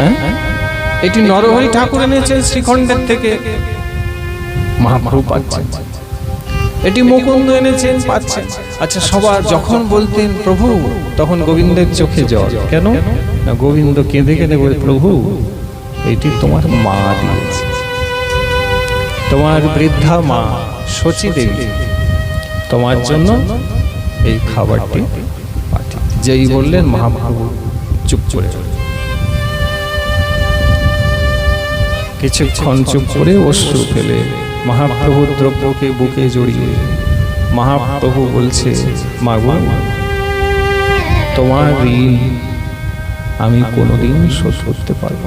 হ্যাঁ? এটি নরহরি ঠাকুর এনেছেন শ্রীখণ্ডের থেকে। মহাপ্রভু পাচ্ছেন এটি মুকুন্দ এনেছেন পাচ্ছেন। আচ্ছা সবার যখন বলতেন প্রভু তখন গোবিন্দের চোখে জল। কেন? না গোবিন্দ কেঁদে কেঁদে বলে প্রভু এটি তোমার মা দিয়েছে। তোমার বৃদ্ধা মা শচী দেবী তোমার জন্য এই খাবারটি পাঠিয়ে যেই বললেন মহাপ্রভু চুপ করে কিছুক্ষণ চুপ করে অশ্রু ফেলে মহাপ্রভু দ্রব্যকে বুকে জড়িয়ে মহাপ্রভু বলছে মাগো তোমার ঋণ আমি কোনোদিন শোধ করতে পারব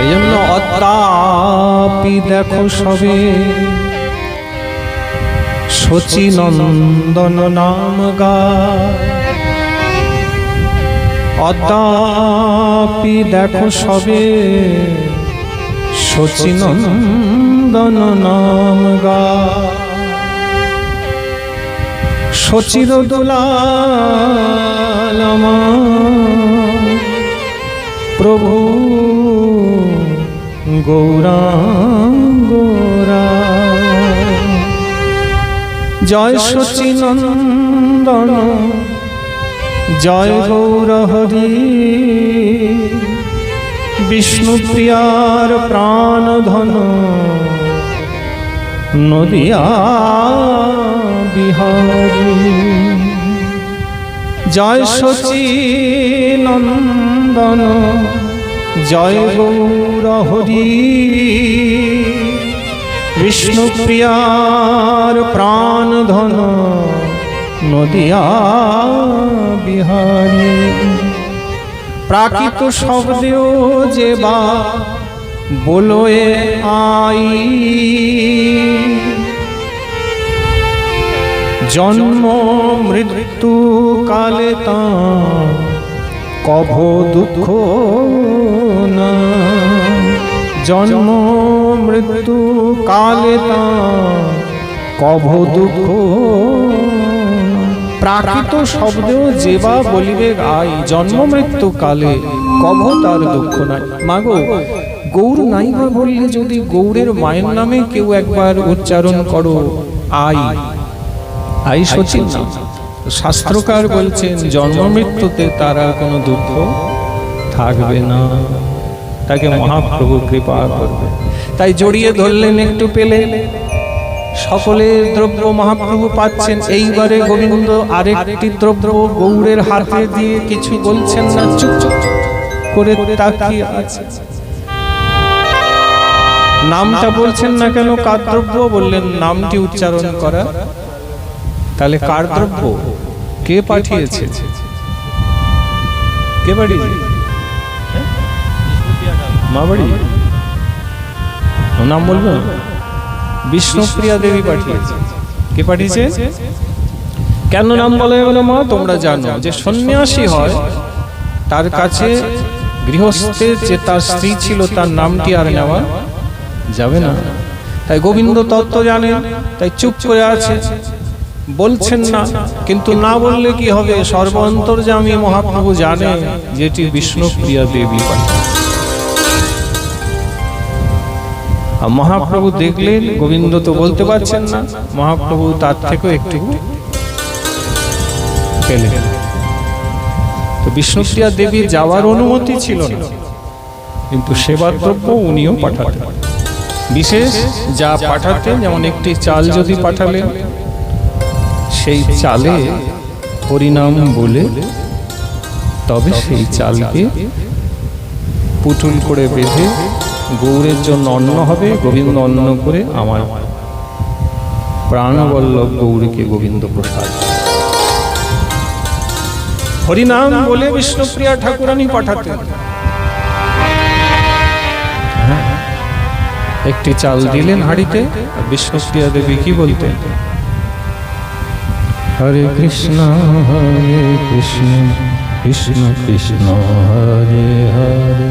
এই জন্য অত্যাপি দেখো সবে। শচী নন্দন নাম গায়। অদ্যাপি দেখো সবে শচীনন্দন নাম গা। শচির দোলাল আমার প্রভু গৌরাঙ্গরা জয় শচীনন্দন। জয় গৌর হরি। বিষ্ণু প্রিয়ার প্রাণ ধন। নদিয়া বিহারী। জয় শচী নন্দন জয় গৌর হরি। বিষ্ণু প্রিয়ার প্রাণ ধন। নদিয়া বিহারী। প্রাকৃত শব্দেও যে বা বলোয়ে আই। জন্ম মৃত্যু কালে তা কভ দুঃখ না। জন্ম মৃত্যু কালে তা কভ দুঃখ প্রাকৃত শব্দেও যেবা বলিবে, আই জন্ম মৃত্যু কালে কভ তার দুঃখ নাই। মাগো, গৌর নাই বা বললে যদি গৌরের মায়ের নামে কেউ একবার উচ্চারণ করো, আই। আই সচিন শাস্ত্রকার বলছেন, জন্ম মৃত্যুতে তার কোনো দুঃখ থাকবে না। তাকে মহাপ্রভু কৃপা করবে। তাই জড়িয়ে ধরলেন একটু পেলে। সকলের দ্রব্য মহাপ্রভু পাচ্ছেন। এইবারে গোবিন্দ আরেকটি দ্রব্য গৌরের হাতে দিয়ে কিছু বলছেন না, চুপ চুপ করে তাকিয়ে আছে। নামটা বলছেন না কেন? কার দ্রব্য? বললেন, নামটি উচ্চারণ করা। তাহলে কার দ্রব্য? কে পাঠিয়েছে? কে পাঠিয়েছে? মা বাড়ি? নাম বলবে না? বিষ্ণুপ্রিয়া দেবী পাঠিয়েছে। কে পাঠিয়েছে? কেন নাম বলা গেল মা? তোমরা জানো যে সন্ন্যাসী হয়, তার কাছে গৃহস্থের যে তার স্ত্রী ছিল, তার নামটি আর নেওয়া যাবে না। তাই গোবিন্দ তত্ত্ব জানেন তাই চুপ করে আছে। বলছেন না, কিন্তু না বললে কি হবে? সর্বান্তর্যামী মহাপ্রভু জানে যেটি বিষ্ণুপ্রিয়া দেবী পাঠিয়েছে। মহাপ্রভু দেখলেন গোবিন্দ তো বলতে পারছেন না, মহাপ্রভু তার থেকেও একটু পেলেন। তো বিষ্ণুপ্রিয়া দেবীর যাওয়ার অনুমতি ছিল না, কিন্তু সেবার দ্রব্য উনিও পাঠাতেন। বিশেষ যা পাঠাতেন, যেমন একটি চাল যদি পাঠালেন, সেই চালে হরিনাম বলে তবে সেই চালকে পুতুল করে বেঁধে গৌরের জন্য অন্ন হবে গোবিন্দ অন্ন করে আমার প্রাণবল্লভ গৌরীকে গোবিন্দ প্রসাদ। হরিনাম বলে বিষ্ণুপ্রিয়া ঠাকুরানী পাঠাতেন হ্যাঁ, একটি চাল দিলেন হাড়িতে বিষ্ণুপ্রিয়া দেবী কি বলতেন? হরে কৃষ্ণ হরে কৃষ্ণ কৃষ্ণ কৃষ্ণ হরে হরে।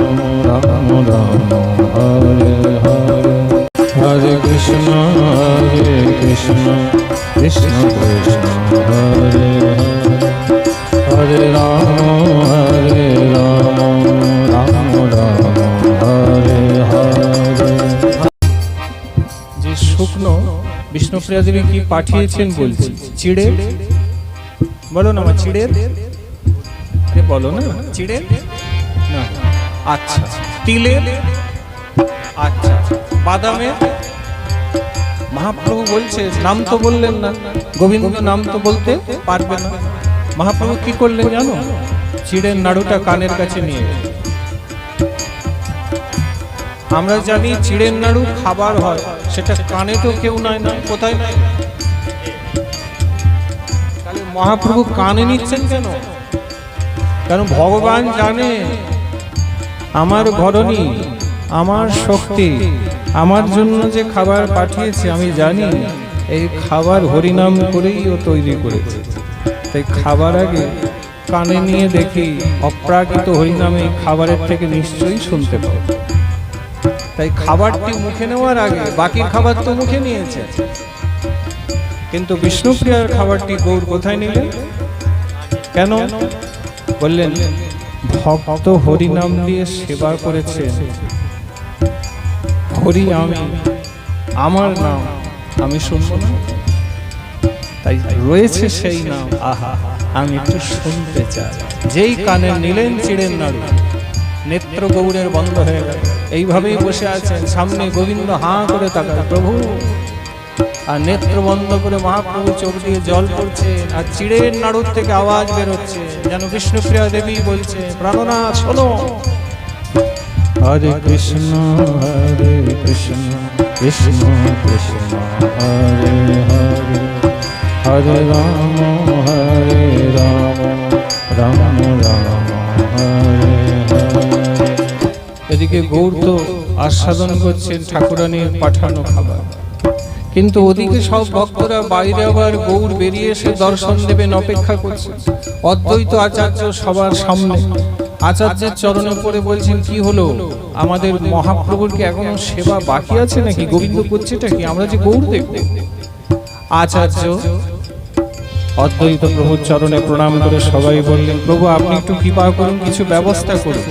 যে শুকনো বিষ্ণুপ্রিয়া দেবী কি পাঠিয়েছেন বলছি? চিড়ে? বলো না আমার চিড়ের? আরে বলো না চিড়ে না আচ্ছা। তিলের? আচ্ছা। বাদামের? মহাপ্রভু বলছে, নাম তো বললেন না, গোবিন্দ নাম তো বলতে পারবে না। মহাপ্রভু কি করলেন জানো? চিড়ের নাড়ুটা কানের কাছে নিয়ে আমরা জানি চিড়ের নাড়ু খাবার হয়, সেটা কানে তো কেউ নাই না, কোথায় নাই মহাপ্রভু কানে নিচ্ছেন কেন? কারণ ভগবান জানে, আমার ঘরণী, আমার শক্তি। আমার জন্য যে খাবার পাঠিয়েছে, আমি জানি এই খাবার হরিনাম করেই ও তৈরি করেছে। তাই খাবার আগে কানে নিয়ে দেখি, অপ্রাকৃত হরিনামে খাবারের থেকে নিশ্চয়ই শুনতে পাবো। তাই খাবারটি মুখে নেওয়ার আগে বাকি খাবার তো মুখে নিয়েছে। কিন্তু বিষ্ণুপ্রিয়ার খাবারটি গৌর কোথায় নিলেন? কেন? বললেন, ভক্ত হরিনাম দিয়ে সেবা করেছে হরি আমি। আমার নাম আমি শুনব না। তাই রয়েছে সেই নাম। আহা, আমি একটু শুনতে চাই। যেই কানে নিলেন চিড়ের নাড়ু, নেত্র গৌরের বন্ধ হয়ে গেল। এইভাবেই বসে আছেন, সামনে গোবিন্দ হাঁ করে তাকায় প্রভু। আর নেত্র বন্ধ করে মহাপ্রভু চোখ দিয়ে জল পড়ছে, আর চিড়ের নাড়ুর থেকে আওয়াজ বেরোচ্ছে। যেন বিষ্ণুপ্রিয়া দেবী বলছে প্রাণনা শোনো। হরে কৃষ্ণ হরে কৃষ্ণ কৃষ্ণ কৃষ্ণ, হরে হরে। হরে রাম হরে রাম রাম রাম, হরে হরে। এদিকে গৌর তো আস্বাদন করছেন ঠাকুরানীর পাঠানো খাবার। কিন্তু ওদিকে সব ভক্তরা বাইরে আবার গৌর বেরিয়ে এসে দর্শন দেবেন, অপেক্ষা করছে অদ্বৈত আচার্য সবার সামনে। আচার্যের চরণে পড়ে বলছেন, কি হলো? আমাদের মহাপ্রভুর কি এখনও সেবা বাকি আছে নাকি? গোবিন্দ করছেটা কি? আমরা যে গৌর দেখব আচার্য অদ্বৈত প্রভুর চরণে প্রণাম করে সবাই বললেন, প্রভু, আপনি একটু কৃপা করুন, কিছু ব্যবস্থা করুন,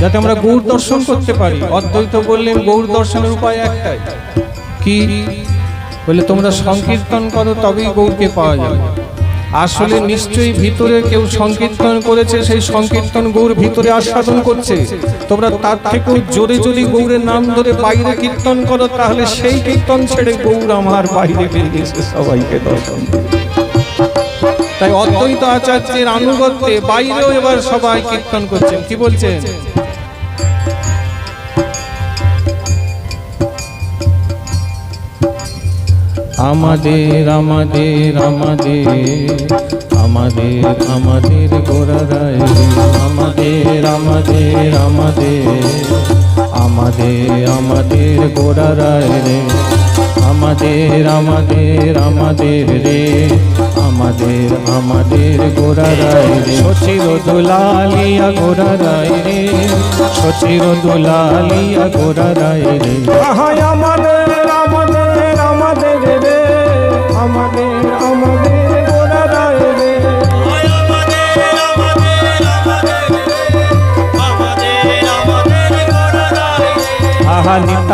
যাতে আমরা গৌর দর্শন করতে পারি। অদ্বৈত বললেন গৌর দর্শনের উপায় একটাই, কি? বলে, তোমরা সংকীর্তন করো, তবেই গৌরকে পাওয়া যাবে। আসলে নিশ্চয়ই ভিতরে কেউ সংকীর্তন করেছে, সেই সংকীর্তন গৌর ভিতরে আস্বাদন করছে। তোমরা তার থেকেও জোরে যদি গৌরের নাম ধরে বাইরে কীর্তন করো, তাহলে সেই কীর্তন ছেড়ে গৌর আমার বাইরে বেরিয়েছে সবাইকে দর্শন। তাই অদ্বৈত আচার্যের আনুগত্যে বাইরেও এবার সবাই কীর্তন করছেন। কি বলছেন? আমাদের আমাদের আমাদের আমাদের আমাদের গোড়ারায় আমাদের আমাদের আমাদের আমাদের আমাদের গোড়ারায় রে, আমাদের আমাদের আমাদের রে, আমাদের আমাদের গোড়ারায় রে। সচির দোলালিয়া গোড়ারায় রে, সচির দোলালিয়া গোড়ারায় রে।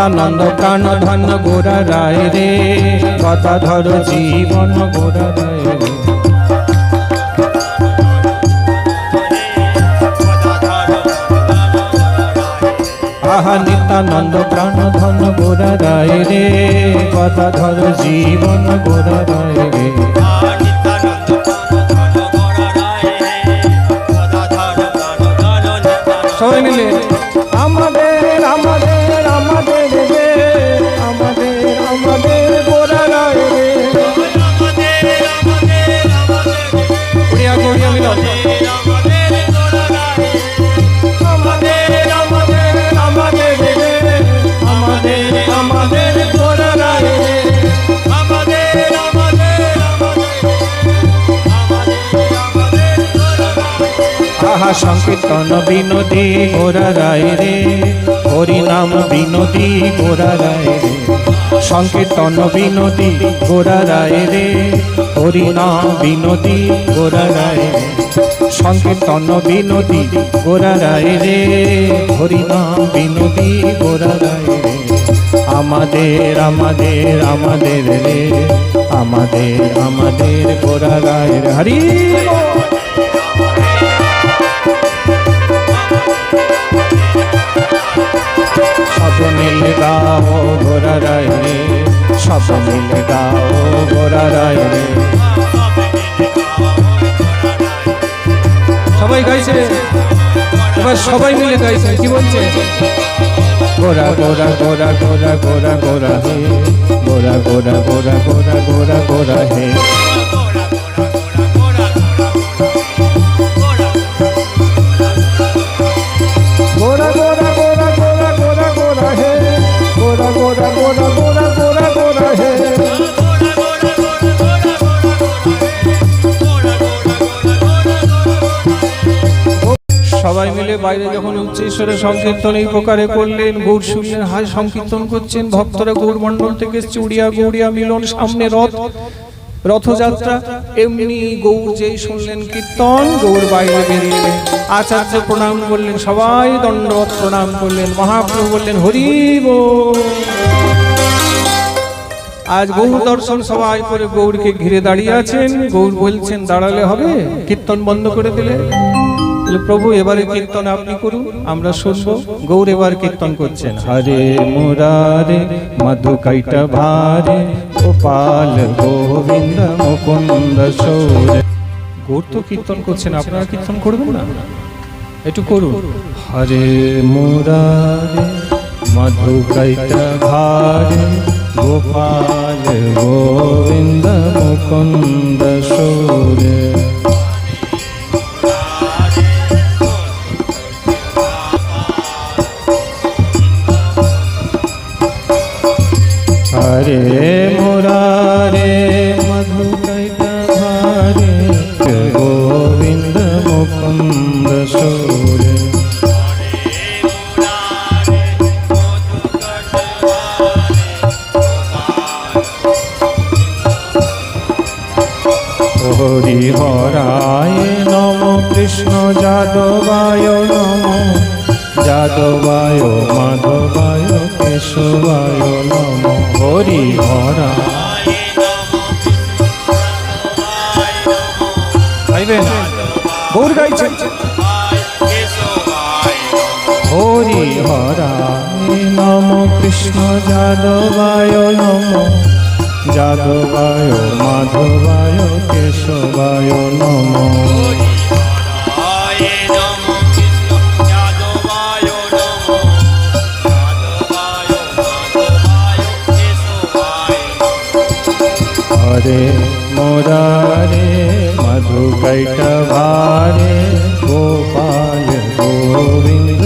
নিত্যানন্দ প্রাণ ধন গোরা রায় রে। গদাধর জীবন গোরা রায় প্রাণ ধন গোরা রায় রে। গদাধর জীবন গোরা রায় সংকীর্তন বিনোদী গোরা রায় রে। হরিনাম বিনোদী গোরা রায় রে। সংকীর্তন বিনোদী গোরা রায় রে। হরিনাম বিনোদী গোরা রায় রে। সংকীর্তন বিনোদী গোরা রায় রে। হরিনাম বিনোদী গোরা রায় রে। আমাদের আমাদের আমাদের রে। আমাদের আমাদের গোরা রায় রে। হরি মিল গাও গোরা রায় রে সব মিল গাও গোরা রায় সবাই গাইছে? এবার সবাই মিলে গাইছে, কি বলছে? গোরা গোরা গোরা গোরা গোরা গোরা হে, গোরা গোরা গোরা গোরা গোরা গোরা হে। বাইরে যখন উচ্চেশ্বরে সংকীর্তন এই প্রকারে করলেন গৌর শুনলেন হাই সংকীর্তন করছেন, ভক্তরা গৌর মণ্ডল থেকে চুড়িয়া গৌড়িয়া মিলন, সামনে রথ, রথযাত্রা, এমনি গৌর যেই শুনলেন কীর্তন, গৌর বাইরে বেরিয়ে আচার্য প্রণাম করলেন, সবাই দণ্ডবত প্রণাম করলেন, মহাপ্রভু বললেন, হরি আজ গৌর দর্শন সবাই করে গৌরকে ঘিরে দাঁড়িয়ে আছেন, গৌর বলছেন, দাঁড়ালে হবে, কীর্তন বন্ধ করে দিলে। প্রভু এবারে কীর্তন আপনি করুন আমরা শুনব। গৌর এবার কীর্তন করছেন। হরে মুরারে মধু কৈটা ভারে গোপাল গোবিন্দ মুকুন্দ সৌরে। গৌর তো কীর্তন করছেন আপনারা কীর্তন করবেন না? একটু করুন। হরে মুরারে মধু কৈটা ভারে গোপাল গোবিন্দ মুকুন্দ সৌরে। কৃষ্ণ যাদবায় নম। যাদবায়, মাধবায়, কেশবায় নম। হরি হরা। গৌর গাইছে হরি হরায় নম কৃষ্ণ যাদবায় নম। যাদবায়, মাধবায়, কেশবায় নম। हरे मधु मधुकैटभारे गोपाल गोविन्द